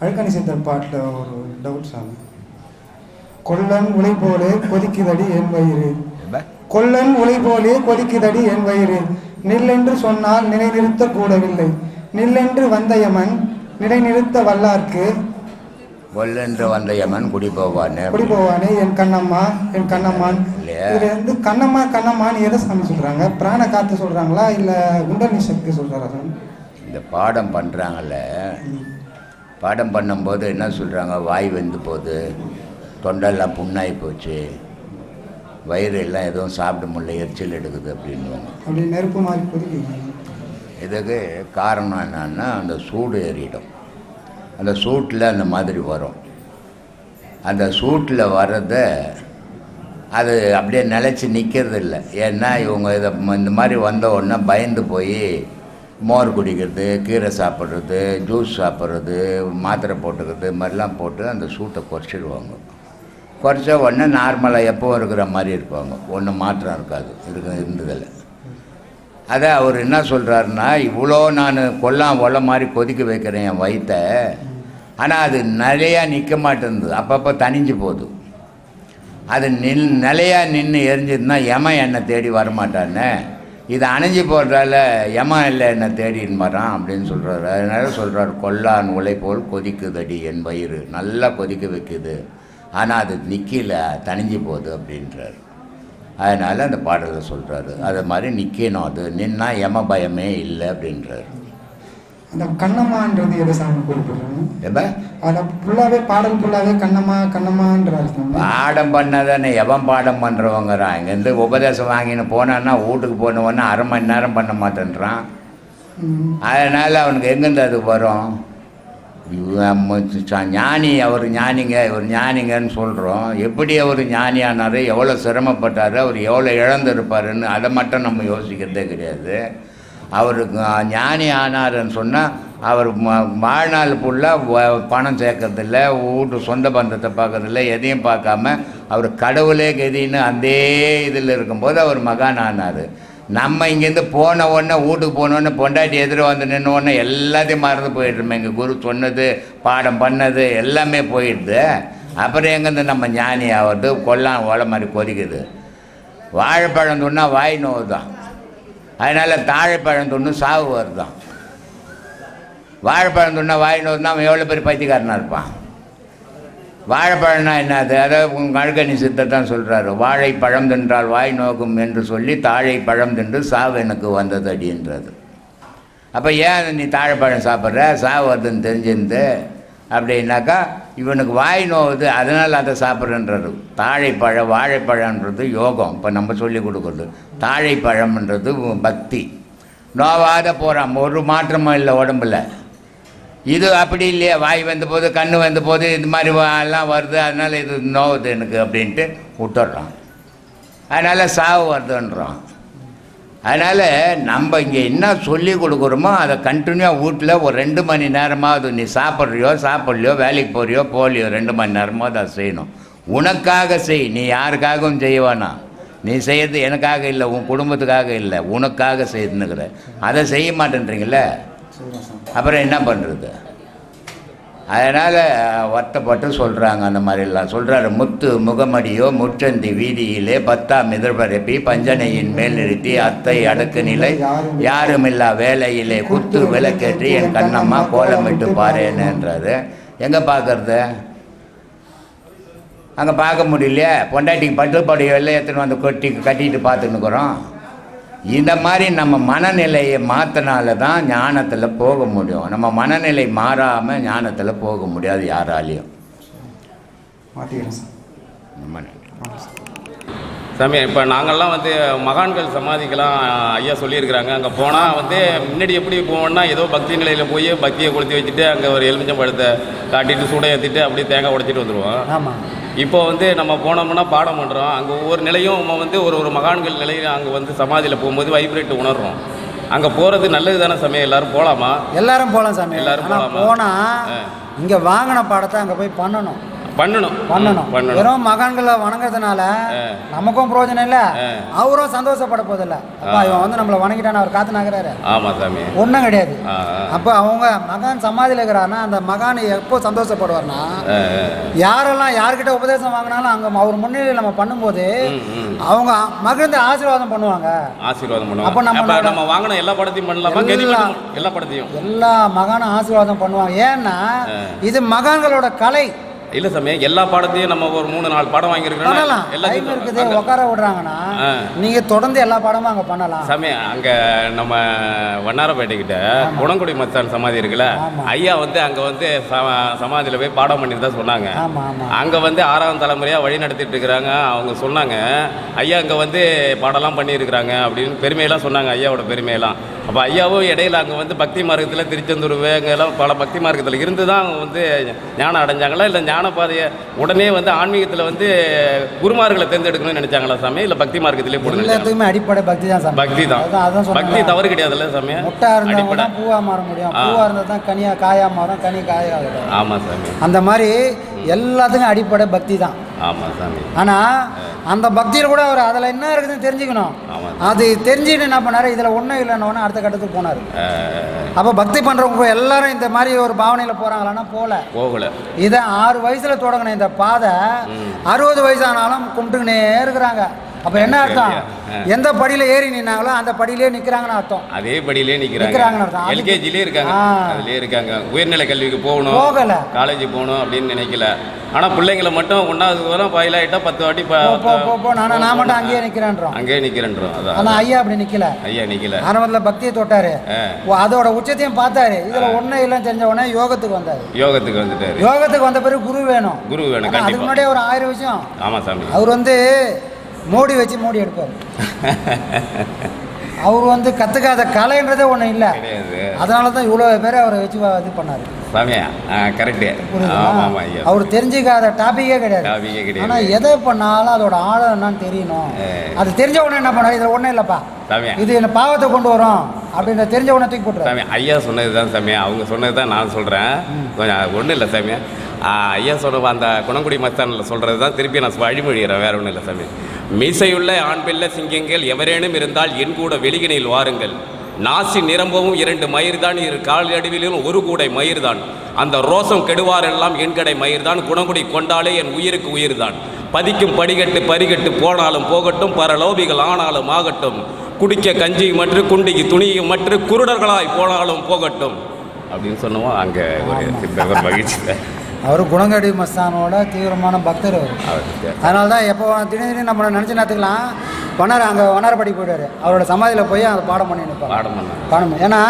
அழுக்கணி சித்தர் பாட்டில் ஒரு டவுட் சாமி கொல்லன் உலை போலே கொதிக்குதடி என் வயிறு. கொல்லன் உலை போலே கொதிக்குதடி என் வயிறு. நில்லென்று சொன்னால் நிலைநிறுத்த கூடவில்லை. நில்லென்று வந்த யமன் நிலைநிறுத்த வல்லார்க்கு. கொல்லென்று வந்த யமன் குடி போவானே குடி போவானே என் கண்ணம்மா என் கண்ணம்மான்? இதுல இருந்து கண்ணம்மா கண்ணம்மான்னு எதை சாமி சொல்றாங்க? பிராண காத்து சொல்றாங்களா? இல்ல குண்டலினி சக்தி சொல்றாரா இந்த பாடம் பண்ணுறாங்கல்ல பாடம் பண்ணும்போது என்ன சொல்கிறாங்க வாய் வெந்து போகுது. தொண்டெல்லாம் புண்ணாகி போச்சு. வயிறு எல்லாம் எதுவும் சாப்பிட முடியல. எரிச்சல் எடுக்குது அப்படின்னுவாங்க. அப்படி நெருப்பு மாதிரி கொதிக்குது. இதுக்கு காரணம் என்னன்னா அந்த சூடு ஏறிடும். அந்த சூட்டில் அந்த மாதிரி வரும். அந்த சூட்டில் வர்றத அது அப்படியே நிலச்சி நிற்கிறது இல்லை ஏன்னா இவங்க இதை இந்த மாதிரி வந்த உடனே பயந்து போய் மோர் குடிக்கிறது கீரை சாப்பிட்றது ஜூஸ் சாப்பிட்றது மாத்திரை போட்டுக்கிறது மாதிரிலாம் போட்டு அந்த சூட்டை குறைச்சிடுவாங்க. குறைச்ச உடனே நார்மலாக எப்போ இருக்கிற மாதிரி இருப்பாங்க. ஒன்றும் மாற்றம் இருக்காது. இருக்க இருந்ததில் அதை அவர் என்ன சொல்கிறாருன்னா இவ்வளோ நான் கொல்லாம் ஒல்ல மாதிரி கொதிக்க வைக்கிறேன் என் வயிற்ற ஆனால் அது நிலையாக நிற்க மாட்டேங்குது அப்பப்போ தணிஞ்சு போகுது. அது நில் நிலையாக நின்று எரிஞ்சதுன்னா எமன் என்னை தேடி வரமாட்டானே? இது அணைஞ்சி போடுறால யமன் இல்லை என்னை தேடின்னு வரான் அப்படின்னு சொல்கிறாரு அதனால சொல்கிறார் கொல்லான் உலை போல் கொதிக்குதடி என் வயிறு. நல்லா கொதிக்க வைக்குது. ஆனால் அது நிற்கல தணிஞ்சு போகுது அப்படின்றார். அதனால் அந்த பாடலை சொல்கிறாரு அது மாதிரி நிற்கணும் அது. நின்னா யம பயமே இல்லை அப்படின்றாரு. அந்த கண்ணம்மான்றது எதை சாமி குறிப்பிடுறாங்க எப்ப அதை பாடல் ஃபுல்லாவே கண்ணம்மா கண்ணம்மான்ற அர்த்தம் பாடம் பண்ணதானே? எவன் பாடம் பண்ணுறவங்கிறான் இங்கேருந்து உபதேசம் வாங்கின்னு போனான்னா வீட்டுக்கு போனவொன்னே அரை மணி நேரம் பண்ண மாட்டேன்றான். அதனால் அவனுக்கு எங்கேருந்து அது வரும்? ஞானி அவர் ஞானிங்க இவர் ஞானிங்கன்னு சொல்கிறோம் எப்படி அவர் ஞானி ஆனார் எவ்வளோ சிரமப்பட்டார்? அவர் எவ்வளோ இழந்திருப்பாருன்னு அதை மட்டும் நம்ம யோசிக்கிறதே கிடையாது. அவருக்கு ஞானி ஆனாருன்னு சொன்னால் அவர் வாழ்நாள் ஃபுல்லாக பணம் சேர்க்கறதில்ல வீட்டு சொந்த பந்தத்தை பார்க்கறதில்ல எதையும் பார்க்காம அவர் கடவுளே கதின்னு அதே இதில் இருக்கும்போது அவர் மகான் ஆனார். நம்ம இங்கேருந்து போன உடனே வீட்டுக்கு போனோடனே பொண்டாட்டி எதிர வந்து நின்ன உடனே எல்லாத்தையும் மறந்து போயிடுறோம் எங்கள் குரு சொன்னது பாடம் பண்ணது எல்லாமே போயிடுது. அப்புறம் எங்கேருந்து நம்ம ஞானி ஆகிறது கொல்லாம் ஓலை மாதிரி கொதிக்குது. வாழைப்பழம் சொன்னால் வாய் நோவு தான் அதனால் தாழைப்பழம் துண்ணு சாவு வருதான். வாழைப்பழம் துண்ணா வாய் வந்தால் அவன் எவ்வளோ பெரிய பைத்தியக்காரனாக இருப்பான். வாழைப்பழம்னா என்னது? அதை உங்கள் அழுகணி சித்தர் தான் சொல்கிறாரு வாழைப்பழம் தின்றால் வாய் நோக்கும் என்று சொல்லி தாழை பழம் தின்று சாவு எனக்கு வந்தது அப்படின்றது. அப்போ ஏன் நீ தாழைப்பழம் சாப்பிட்ற? சாவு வருதுன்னு தெரிஞ்சிருந்து அப்படின்னாக்கா இவனுக்கு வாய் நோவுது அதனால் அதை சாப்பிட்றன்றது தாழைப்பழம் வாழைப்பழம்ன்றது யோகம். இப்போ நம்ம சொல்லி கொடுக்குறது. தாழைப்பழம்ன்றது பக்தி. நோவாத போகிறான் ஒரு மாற்றமும் இல்லை உடம்புல. இது அப்படி இல்லையா. வாய் வந்த போது கண் வந்த போது இது மாதிரி வா- எல்லாம் வருது. அதனால் இது நோவுது எனக்கு அப்படின்ட்டு விட்டுடுறான். அதனால் சாவு வருதுன்றான். அதனால் நம்ம இங்கே என்ன சொல்லி கொடுக்குறோமோ அதை கண்டினியூவாக வீட்டில் ஒரு ரெண்டு மணி நேரமாவது நீ சாப்பிட்றியோ சாப்பிட்லையோ வேலைக்கு போறியோ போலியோ ரெண்டு மணி நேரமாவது அதை செய்யணும். உனக்காக செய் நீ யாருக்காகவும் செய்ய வேணாம். நீ செய்யறது எனக்காக இல்லை உன் குடும்பத்துக்காக இல்லை உனக்காக செய்துன்னுக்கிற அதை செய்ய மாட்டேன்றீங்களே அப்புறம் என்ன பண்ணுறது அதனால் வருத்தப்பட்டு சொல்கிறாங்க அந்த மாதிரிலாம். சொல்கிறாரு முத்து முகமடியோ முற்றந்தி வீதியிலே பத்தாம் எதிர்பரப்பி பஞ்சனையின் மேல் நிறுத்தி அத்தை அடக்கு நிலை யாருமில்லா வேலையிலே குத்து விளக்கேற்றி என் கண்ணம்மா கோலமிட்டு பாருன்னுன்றாரு எங்கே பார்க்கறது அங்கே பார்க்க முடியலையே. பொண்டாட்டிக்கு பட்டு படையெல்லாம் எடுத்துன்னு வந்து கொட்டி கட்டிட்டு பார்த்துன்னுக்குறோம் இந்த மாதிரி நம்ம மனநிலையை மாற்றினால தான் ஞானத்தில் போக முடியும். நம்ம மனநிலை மாறாமல் ஞானத்தில் போக முடியாது யாராலையும். சாமி இப்போ நாங்கள்லாம் வந்து மகான்கள் சமாதிக்கெல்லாம் ஐயா சொல்லியிருக்கிறாங்க. அங்கே போனால் வந்து முன்னாடி எப்படி போவோம்னா ஏதோ பக்தி நிலையில் போய் பக்தியை கொளுத்தி வச்சுட்டு அங்கே ஒரு எலுமிச்சம் பழத்தை காட்டிட்டு சூட ஏற்றிட்டு அப்படியே தேங்காய் உடைச்சிட்டு வந்துடுவோம் ஆமாம் இப்போ வந்து நம்ம போனோம்னா பாடம் பண்ணுறோம் அங்கே ஒவ்வொரு நிலையும் நம்ம வந்து ஒரு ஒரு மகான்கள் நிலையில் அங்கே வந்து சமாதியில் போகும்போது வைப்ரேட் உணர்றோம். அங்கே போகிறது நல்லது தானே சமயம் எல்லாரும் போகலாமா எல்லாரும் போகலாம் சாமி. எல்லாரும் போலாமா? போனால் இங்கே வாங்கின பாடத்தை அங்கே போய் பண்ணணும். பண்ணணும். பண்ணணும். பண்ணணும். வெறும் மகான்களை வணங்குறதுனால நமக்கும் பிரயோஜனம் இல்லை. அவரும் சந்தோஷப்பட போதில்ல. அப்பா இவன் வந்து நம்மளை வணங்கிட்டான்னு அவர் காத்து நகராரு ஆமாம் சாமி. ஒன்றும் கிடையாது. அப்போ அவங்க மகான் சமாதியில் இருக்கிறாருன்னா அந்த மகான் எப்போ சந்தோஷப்படுவார்னா யாரெல்லாம் யார்கிட்ட உபதேசம் வாங்கினாலும் அங்கே அவர் முன்னிலையில் நம்ம பண்ணும்போது. அவங்க மகிழ்ந்து ஆசீர்வாதம் பண்ணுவாங்க. ஆசீர்வாதம் அப்ப பண்ணுவோம் நம்ம அப்போ நம்ம வாங்கின எல்லா படத்தையும் பண்ணலாமா? எல்லா படத்தையும். எல்லா மகானும் ஆசீர்வாதம் பண்ணுவாங்க. ஏன்னா இது மகான்களோட கலை. இல்லை சாமி எல்லா பாடத்தையும் நம்ம ஒரு மூணு நாலு பாடம் வாங்கியிருக்கிறோம் பண்ணலாம். டைம் இருக்குது உட்கார விடுறாங்கன்னா ஆ. நீங்க தொடர்ந்து எல்லா பாடமும் அங்க பண்ணலாம். சாமி அங்கே நம்ம வண்ணாரப்பேட்டைக்கிட்ட குணங்குடி மச்சான் சமாதி இருக்குல்ல. ஐயா வந்து அங்கே வந்து சமாதியில் போய் பாடம் பண்ணிட்டு தான் சொன்னாங்க. அங்கே வந்து ஆறாம் தலைமுறையாக வழி நடத்திட்டு இருக்கிறாங்க அவங்க சொன்னாங்க ஐயா அங்கே வந்து பாடலாம் பண்ணியிருக்கிறாங்க அப்படின்னு பெருமையெல்லாம் சொன்னாங்க ஐயாவோட பெருமையெல்லாம். அப்போ ஐயாவும் இடையில அங்கே வந்து பக்தி மார்க்கத்தில் திருச்செந்தூர் வேங்கெல்லாம் பல பக்தி மார்க்கத்தில் இருந்து தான் அவங்க வந்து ஞானம் அடைஞ்சாங்களா இல்லை ஞான பாதையை உடனே வந்து ஆன்மீகத்தில் வந்து குருமார்களை தேர்ந்தெடுக்கணும்னு நினைச்சாங்களா சாமி? இல்லை பக்தி மார்க்கத்திலே போட நினைச்சாங்களா? எல்லாத்துக்குமே அடிப்படை பக்தி தான் சாமி. பக்தி தான். அதான் பக்தி தவறு கிடையாதுல்ல சாமி? முட்டா இருந்தா அடிப்படை. தான் பூவா மாற முடியும். ஆ. பூவா இருந்தா தான் கனியா காயா மாறும் கனி காயா ஆகிடும் ஆமாம் சாமி. அந்த மாதிரி எல்லாத்துக்கும் அடிப்படை பக்தி தான். ஆமாம் சாமி. ஆனா அந்த பக்தியில் கூட அவர் அதில் என்ன இருக்குதுன்னு தெரிஞ்சுக்கணும். அது தெரிஞ்சுட்டு என்ன பண்ணாரு? இதில் ஒன்றும் இல்லைன்னு அடுத்த கட்டத்துக்கு போனார். அப்போ பக்தி பண்ணுறவங்க எல்லாரும் இந்த மாதிரி ஒரு பாவனையில் போகிறாங்களான்னா போகல. போகல. இதை ஆறு வயசுல தொடங்கின இந்த பாதை அறுபது வயசானாலும் கும்பிட்டுக்கினே இருக்கிறாங்க. அப்ப என்ன அர்த்தம்? எந்த படியில ஏறி நின்னாங்களோ அந்த படியிலே நிக்கிறாங்கன்னு அர்த்தம். அதே படியிலே நிக்கிறாங்கன்னு நிற்கிறாங்க அர்த்தம். எல்கேஜிலே இருக்காங்க. அதுலேயே இருக்காங்க. உயர்நிலை கல்விக்கு போகணும். போகல. காலேஜ் போகணும் அப்படின்னு நினைக்கல. ஆனால் பிள்ளைங்களை மட்டும் ஒன்றாவது வரும் ஃபைல் ஆகிட்டா பத்து வாட்டி போ நானா மட்டும் அங்கேயே நிக்கிறேன்றோம். அங்கேயே நிற்கிறேன்றோம் அதான் ஆனா ஐயா அப்படி நிக்கல. ஐயா நிற்கல ஆரம்பத்துல பக்தியை தொட்டாரு. அதோட உச்சத்தையும் பார்த்தாரு. இதுல ஒன்றும் இல்லைன்னு தெரிஞ்ச உடனே யோகத்துக்கு வந்தாரு. யோகத்துக்கு வந்துட்டாரு. யோகத்துக்கு வந்த பிறகு குரு வேணும். குரு வேணும் அதுக்கு முன்னாடியே ஒரு ஆயிரம் விஷயம். ஆமாம் சாமி. அவர் வந்து மோடி வச்சு மோடி எடுப்பார். அவர் வந்து கத்துக்காத கலைன்றதே ஒண்ணு இல்லை. அதனால தான் இவ்வளோ பேரை அவரை வச்சு இது பண்ணாரு. சாமியா கரெக்டு அவர் தெரிஞ்சுக்காத டாபிக்கே கிடையாது. டாபிக்கே கிடையாது. ஆனா எதை பண்ணாலும் அதோட ஆழம் என்னன்னு தெரியணும். அது தெரிஞ்ச உடனே என்ன பண்ணாரு? இதுல ஒண்ணும் இல்லப்பா. இது என்ன பாவத்தை கொண்டு வரும் அப்படின்ற தெரிஞ்ச உடனே தூக்கி போட்டுரு சாமி ஐயா சொன்னது தான் சாமி அவங்க சொன்னது தான் நான் சொல்கிறேன் கொஞ்சம் ஒன்றும் இல்லை சாமி ஐயா சொன்ன அந்த குணங்குடி மஸ்தானில் சொல்கிறது தான் திருப்பி நான் வழிமொழிகிறேன் வேற ஒன்றும் இல்லை சாமி. மீசையுள்ள ஆண் பிள்ளை சிங்கங்கள் எவரேனும் இருந்தால் என் கூட வெளியினில் வாருங்கள். நாசி நிரம்பவும் இரண்டு மயிர்தான் இரு காலடிவிலும் ஒரு கூடை மயிர்தான். அந்த ரோசம் கெடுவாரெல்லாம் என் கடை மயிர்தான் குணங்குடி கொண்டாலே என் உயிருக்கு உயிர்தான். பதிக்கும் படிகட்டு பரிகட்டு போனாலும் போகட்டும் பரலோபிகள் ஆனாலும் ஆகட்டும். குடிக்க கஞ்சி மற்ற குண்டிக்கு துணியும் மற்ற குருடர்களாய் போனாலும் போகட்டும். அப்படின்னு சொன்னோம் அங்கே ஒரு மகிழ்ச்சி. அவர் குணங்கடி மஸ்தானோட தீவிரமான பக்தர் அவர். அதனால தான் எப்போ திடீர்னு நம்மளை நினச்சி நேரத்துக்கலாம் வண்ணார் அங்கே வண்ணாரப்படி போயிட்டாரு அவரோட சமாதியில் போய் அந்த பாடம் பண்ணி நிற்பாங்க பாடம் பண்ணாங்க பாடம் ஏன்னா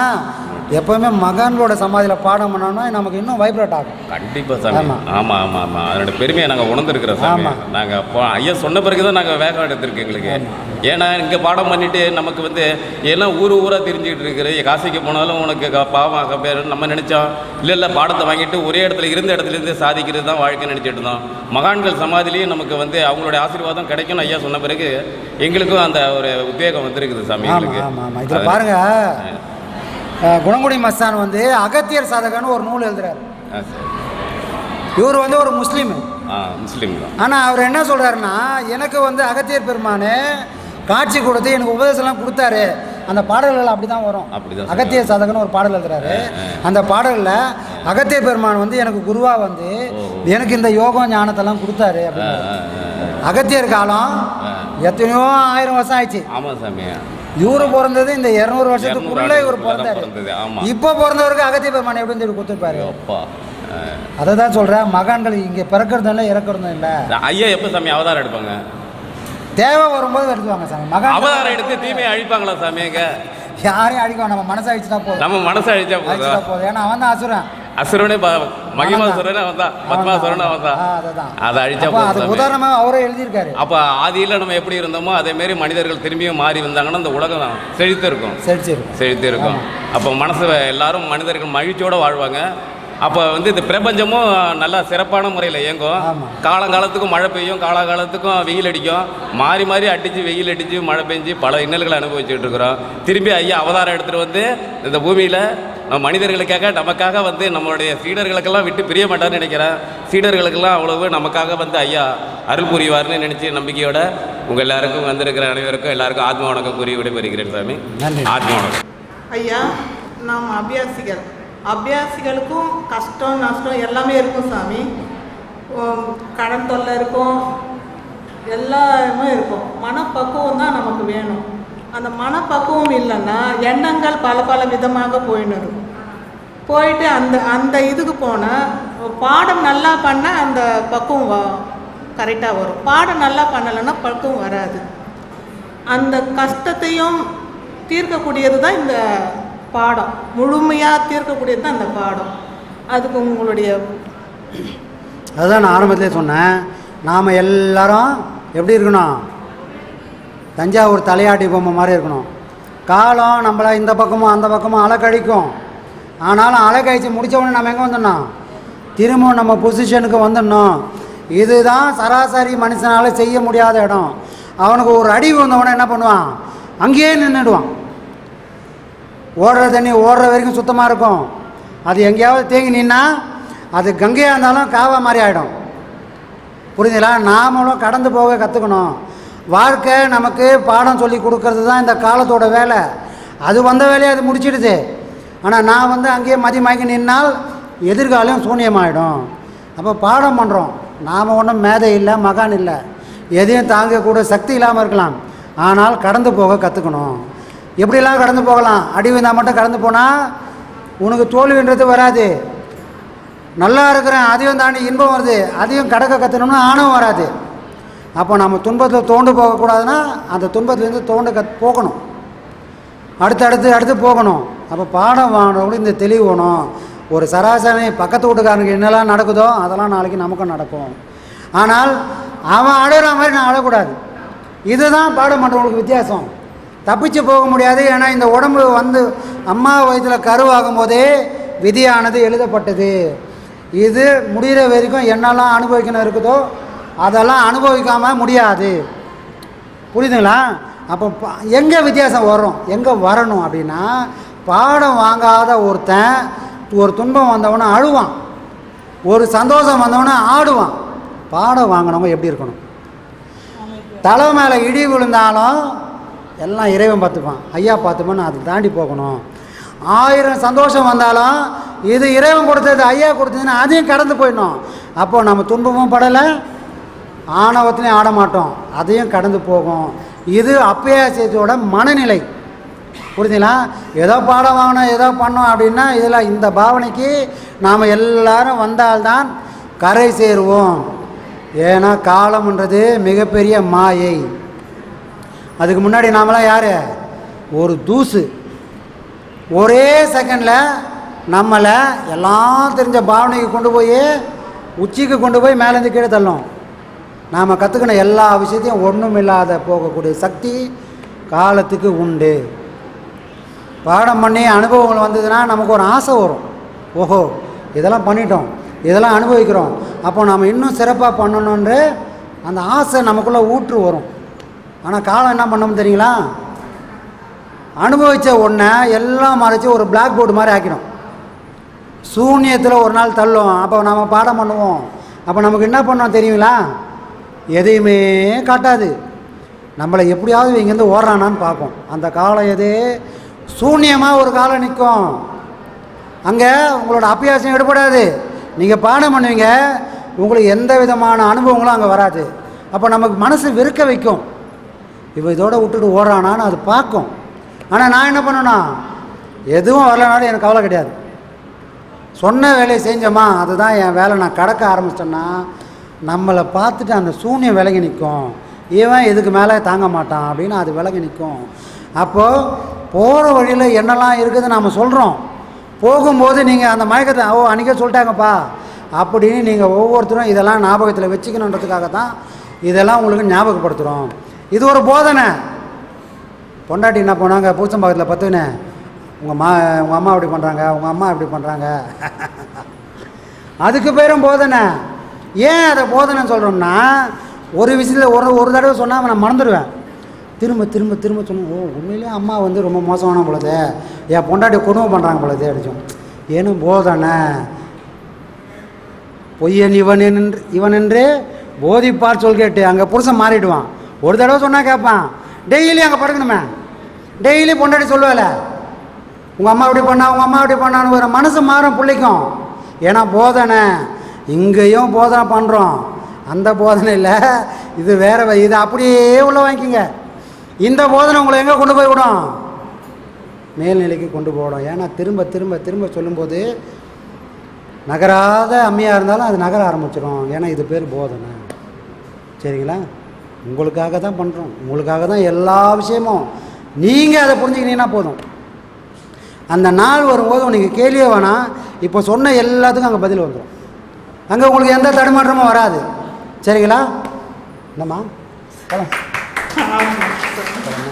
எப்போவுமே மகான்களோட சமாதியில் பாடம் பண்ணோம்னா நமக்கு இன்னும் வைப்ரேட் ஆகும். கண்டிப்பாக சாமி. ஆமா. ஆமாம் ஆமாம் ஆமாம் அதோட பெருமையை நாங்கள் உணர்ந்துருக்கிறோம் சாமி. நாங்கள் அப்போ ஐயா சொன்ன பிறகு தான் நாங்கள் வேகம் எடுத்திருக்கு எங்களுக்கு. ஏன்னா இங்கே பாடம் பண்ணிட்டு நமக்கு வந்து எல்லாம் ஊர் ஊராக தெரிஞ்சுக்கிட்டு இருக்கிற காசிக்கு போனாலும் உனக்கு க- பாவம் கப்பேர் நம்ம நினச்சோம். இல்லை இல்லை பாடத்தை வாங்கிட்டு ஒரே இடத்துல இருந்த இடத்துல இருந்து சாதிக்கிறது தான் வாழ்க்கை நினச்சிட்டு இருந்தோம். மகான்கள் சமாதிலையும் நமக்கு வந்து அவங்களுடைய ஆசீர்வாதம் கிடைக்கும்னு ஐயா சொன்ன பிறகு எங்களுக்கும் அந்த ஒரு உத்வேகம் வந்திருக்குது சாமி ஆமாம் எங்களுக்கு ஆமாம் குணங்குடி மஸ்தான் வந்து அகத்தியர் சாதகன்னு ஒரு நூல் எழுதுறாரு. இவர் வந்து ஒரு முஸ்லீம். முஸ்லீம் ஆனால் அவர் என்ன சொல்றாருன்னா எனக்கு வந்து அகத்தியர் பெருமானே காட்சி கொடுத்து எனக்கு உபதேசம்லாம் கொடுத்தாரு. அந்த பாடல்கள் அப்படி தான் வரும் அகத்தியர் சாதகன்னு ஒரு பாடல் எழுதுறாரு. அந்த பாடலில் அகத்தியர் பெருமான் வந்து எனக்கு குருவா வந்து எனக்கு இந்த யோகம் ஞானத்தெல்லாம் கொடுத்தாரு அப்படின்னு. அகத்தியர் காலம் எத்தனையோ ஆயிரம் வருஷம் ஆயிடுச்சு. ஆமாம் சாமி இவரு பிறந்தது இந்த இருநூறு வருஷத்துக்குள்ள இவர் பிறந்தாரு. இப்போ பிறந்தவருக்கு அகத்திய பெருமான் எப்படி சொல்லி கொடுத்துருப்பாரு? அப்பா. அதை தான் சொல்றேன். மகான்கள் இங்கே பிறக்கிறதும் இல்லை இறக்குறதும் இல்லை. ஐயா எப்போ சாமி அவதாரம் எடுப்பாங்க? தேவை வரும்போது எடுத்துவாங்க சாமி. மகான் அவதாரம் எடுத்து தீமையை அழிப்பாங்களா சாமி யாரையும் அடிக்கும் நம்ம மனசை அழிச்சுட்டா போதும். நம்ம மனசை அழிச்சா போதும். ஏன்னா அவன் தான் அசுரன். அசுரனே மகிமாசுரன் அவன் தான் பத்மாசுரன் அதுதான். அதை அழிச்சா அது. உதாரணமாக அவரே எழுதியிருக்காரு. அப்போ ஆதியில் நம்ம எப்படி இருந்தோமோ அதே மாதிரி மனிதர்கள் திரும்பியும் மாறி வந்தாங்கன்னா இந்த உலகம் செழித்து இருக்கும். சரி சரி செழித்து இருக்கும். அப்போ மனசு எல்லாரும் மனிதர்கள் மகிழ்ச்சியோட வாழ்வாங்க. அப்போ வந்து இந்த பிரபஞ்சமும் நல்லா சிறப்பான முறையில் இயங்கும். காலங்காலத்துக்கும் மழை பெய்யும் காலங்காலத்துக்கும் வெயில் அடிக்கும். மாறி மாறி அடித்து வெயில் அடித்து மழை பெஞ்சு பல இன்னல்களை அனுபவிச்சுட்டு இருக்கிறோம். திரும்பி ஐயா அவதாரம் எடுத்துகிட்டு வந்து இந்த பூமியில் நம்ம மனிதர்களுக்காக நமக்காக வந்து நம்மளுடைய சீடர்களுக்கெல்லாம் விட்டு பிரிய மாட்டார்னு நினைக்கிறேன். சீடர்களுக்கெல்லாம் அவ்வளவு நமக்காக வந்து ஐயா அருள் புரிவார்னு நினச்சி நம்பிக்கையோட உங்கள் எல்லாருக்கும் வந்திருக்கிற அனைவருக்கும் எல்லாருக்கும் ஆத்ம வணக்கம் கூறி விடைபெறுகிறேன் சாமி. ஆத்ம வணக்கம். ஐயா நாம் அபியாசிகள். அபியாசிகளுக்கும் கஷ்டம் நஷ்டம் எல்லாமே இருக்கும் சாமி. கடன் தொல்லை இருக்கும். எல்லாமே இருக்கும். மனப்பக்குவம் தான் நமக்கு வேணும். அந்த மனப்பக்குவம் இல்லைன்னா எண்ணங்கள் பல பல விதமாக போயின்னு இருக்கும் போயிட்டு அந்த அந்த இதுக்கு போனால் பாடம் நல்லா பண்ணால் அந்த பக்குவம் வ கரெக்டாக வரும். பாடம் நல்லா பண்ணலைன்னா பக்குவம் வராது. அந்த கஷ்டத்தையும் தீர்க்கக்கூடியது தான் இந்த பாடம். முழுமையாக தீர்க்கக்கூடியது தான் அந்த பாடம். அதுக்கு உங்களுடைய அதுதான் நான் ஆரம்பத்திலே சொன்னேன். நாம் எல்லாரும் எப்படி இருக்கணும்? தஞ்சாவூர் தலையாட்டி பொம்மை மாதிரி இருக்கணும். காலம் நம்மளை இந்த பக்கமும் அந்த பக்கமும் அலக்கழிக்கும். ஆனாலும் அலக்கழிச்சு முடித்தவொடனே நம்ம எங்கே வந்துடணும்? திரும்பவும் நம்ம பொசிஷனுக்கு வந்துடணும். இதுதான் சராசரி மனுஷனால் செய்ய முடியாத இடம். அவனுக்கு ஒரு அடி வந்தவொடனே என்ன பண்ணுவான்? அங்கேயே நின்றுடுவான் ஓடுற தண்ணி ஓடுற வரைக்கும் சுத்தமாக இருக்கும். அது எங்கேயாவது தேங்கி நின்னா அது கங்கையாக இருந்தாலும் காவா மாதிரி ஆகிடும் புரிஞ்சுங்களா நாமளும் கடந்து போக கற்றுக்கணும் வாழ்க்கை நமக்கு பாடம் சொல்லி கொடுக்கறது தான் இந்த காலத்தோட வேலை. அது வந்த வேலையை அது முடிச்சிடுது. ஆனால் நான் வந்து அங்கேயே மதி மயங்கி நின்னால் எதிர்காலம் சூன்யமாயிடும். அப்போ பாடம் பண்ணுறோம் நாம் ஒன்றும் மேதை இல்லை மகான் இல்லை. எதையும் தாங்கக்கூட சக்தி இல்லாமல் இருக்கலாம். ஆனால் கடந்து போக கற்றுக்கணும் எப்படிலாம் கடந்து போகலாம்? அடி விழுந்தா மட்டும் கடந்து போனால் உனக்கு தோல்வின்றது வராது. நல்லா இருக்கிறேன் அதையும் தாண்டி இன்பம் வருது. அதையும் கடக்க கற்றுனோம்னா ஆணவம் வராது. அப்போ நம்ம துன்பத்தில் தோண்டு போகக்கூடாதுன்னா அந்த துன்பத்துலேருந்து தோண்டு க போகணும். அடுத்து அடுத்து அடுத்து போகணும். அப்போ பாடம் வாங்கணும் இந்த தெளிவு வேணும். ஒரு சராசரி பக்கத்து வீட்டுக்காரனுக்கு என்னெல்லாம் நடக்குதோ அதெல்லாம் நாளைக்கு நமக்கும் நடக்கும். ஆனால் அவன் அழுகிற மாதிரி நான் அழக்கூடாது இதுதான் பாடம் பண்ணுறவங்களுக்கு வித்தியாசம். தப்பிச்சு போக முடியாது. ஏன்னா இந்த உடம்பு வந்து அம்மா வயதில் கருவாகும் போதே விதியானது எழுதப்பட்டது. இது முடிகிற வரைக்கும் என்னெல்லாம் அனுபவிக்கணும் இருக்குதோ அதெல்லாம் அனுபவிக்காமல் முடியாது. புரியுதுங்களா? அப்போ எங்கே வித்தியாசம் வரும்? எங்கே வரணும் அப்படின்னா பாடம் வாங்காத ஒருத்தன் ஒரு துன்பம் வந்தவனே அழுவான். ஒரு சந்தோஷம் வந்தவனே ஆடுவான். பாடம் வாங்கினவங்க எப்படி இருக்கணும்? தலை மேலே இடி விழுந்தாலும் எல்லாம் இறைவன் பார்த்துப்பான். ஐயா பார்த்துப்பான்னு அதை தாண்டி போகணும். ஆயிரம் சந்தோஷம் வந்தாலும் இது இறைவன் கொடுத்தது ஐயா கொடுத்ததுன்னு அதையும் கடந்து போயிடணும். அப்போது நம்ம துன்பமும் படலை ஆணவத்திலையும் ஆட மாட்டோம். அதையும் கடந்து போகும். இது அப்பயாசியத்தோட மனநிலை. புரிஞ்சுங்களா ஏதோ பாடம் வாங்கினோம் ஏதோ பண்ணோம் அப்படின்னா இதில் இந்த பாவனைக்கு நாம் எல்லாரும் வந்தால்தான் கரை சேருவோம். ஏன்னா காலம்ன்றது மிகப்பெரிய மாயை. அதுக்கு முன்னாடி நாமெல்லாம் யார்? ஒரு தூசு. ஒரே செகண்டில் நம்மளை எல்லாம் தெரிஞ்ச பாவனைக்கு கொண்டு போய் உச்சிக்கு கொண்டு போய் மேலேருந்து கீழே தள்ளும். நாம் கற்றுக்கின எல்லா விஷயத்தையும் ஒன்றும் இல்லாத போகக்கூடிய சக்தி காலத்துக்கு உண்டு. பாடம் பண்ணி அனுபவங்கள் வந்ததுன்னா நமக்கு ஒரு ஆசை வரும். ஓஹோ இதெல்லாம் பண்ணிட்டோம் இதெல்லாம் அனுபவிக்கிறோம். அப்போ நாம் இன்னும் சிறப்பாக பண்ணணுன்ற அந்த ஆசை நமக்குள்ளே ஊற்று வரும். ஆனால் காலம் என்ன பண்ணோம் தெரியுங்களா? அனுபவித்த ஒன்றை எல்லாம் மறைச்சி ஒரு பிளாக் போர்டு மாதிரி ஆக்கிடும். சூன்யத்தில் ஒரு நாள் தள்ளும். அப்போ நம்ம பாடம் பண்ணுவோம். அப்போ நமக்கு என்ன பண்ணோம் தெரியுங்களா? எதையுமே காட்டாது. நம்மளை எப்படியாவது இங்கேருந்து ஓடுறானான்னு பார்ப்போம். அந்த காலம் எது சூன்யமாக ஒரு காலம் நிற்கும். அங்கே உங்களோட அபியாசம் எடுபடாது. நீங்கள் பாடம் பண்ணுவீங்க. உங்களுக்கு எந்த விதமான அனுபவங்களும் அங்கே வராது. அப்போ நமக்கு மனசு வெறுக்க வைக்கும். இவன் இதோட விட்டுட்டு ஓடுறானான்னு அது பார்க்கும். ஆனால் நான் என்ன பண்ணேன்னா எதுவும் வரலனாலும் எனக்கு கவலை கிடையாது. சொன்ன வேலையை செஞ்சோமா அதுதான் என் வேலை. நான் கடக்க ஆரம்பிச்சிட்டேன்னா நம்மளை பார்த்துட்டு அந்த சூன்யம் விலகி நிற்கும். இவன் இதுக்கு மேலே தாங்க மாட்டான் அப்படின்னு அது விலகி நிற்கும். அப்போது போகிற வழியில் என்னெல்லாம் இருக்குதுன்னு நாம் சொல்கிறோம் போகும்போது நீங்கள் அந்த மயக்கத்தை ஓ அன்றைக்கே சொல்லிட்டாங்கப்பா. அப்படின்னு நீங்கள் ஒவ்வொருத்தரும் இதெல்லாம் ஞாபகத்தில் வச்சுக்கணுன்றதுக்காக தான் இதெல்லாம் உங்களுக்கு ஞாபகப்படுத்துகிறோம் இது ஒரு போதனை. பொண்டாட்டி என்ன பண்ணாங்க பூச்சம்பாக்கத்தில் பத்துன்னு உங்கள் மா உங்கள் அம்மா இப்படி பண்ணுறாங்க உங்கள் அம்மா இப்படி பண்ணுறாங்க அதுக்கு பேரும் போதனை. ஏன் அதை போதனை சொல்கிறோம்னா ஒரு விஷயத்தில் ஒரு ஒரு தடவை சொன்னால் நான் மறந்துடுவேன். திரும்ப திரும்ப திரும்ப சொன்னேன் ஓ உண்மையிலேயே அம்மா வந்து ரொம்ப மோசமான பொழுது. என் பொண்டாட்டி கொடுமை பண்ணுறாங்க பொழுது அடிச்சோம் ஏனும் போதனை. பொய்யன் இவன் என்று இவன் என்று போதிப்பார் சொல் கேட்டு அங்கே புருஷன் மாறிடுவான். ஒரு தடவை சொன்னால் கேட்பான் டெய்லி அங்கே படுக்கணுமே. டெய்லி பொண்டாட்டி சொல்லுவேல உங்கள் அம்மா இப்படி பண்ணா உங்கள் அம்மா இப்படி பண்ணான்னு ஒரு மனசு மாறும் பிள்ளைக்கும். ஏன்னா போதனை. இங்கேயும் போதனை பண்ணுறோம் அந்த போதனை இல்லை. இது வேற இது அப்படியே உள்ள வாங்கிக்கோங்க. இந்த போதனை உங்களை எங்கே கொண்டு போய் விடும்? மேல்நிலைக்கு கொண்டு போகணும் ஏன்னா திரும்ப திரும்ப திரும்ப சொல்லும்போது நகராத அம்மியாக இருந்தாலும் அது நகர ஆரம்பிச்சிடும் ஏன்னா இது பேர் போதனை. சரிங்களா? உங்களுக்காக தான் பண்ணுறோம் உங்களுக்காக தான் எல்லா விஷயமும். நீங்கள் அதை புரிஞ்சுக்கினீங்கன்னா போதும். அந்த நாள் வரும்போது நீங்கள் கேள்வியே வேணாம். இப்போ சொன்ன எல்லாத்துக்கும் அங்கே பதில் வந்துடும் அங்கே உங்களுக்கு எந்த தடுமாற்றமும் வராது. சரிங்களா? என்னம்மா?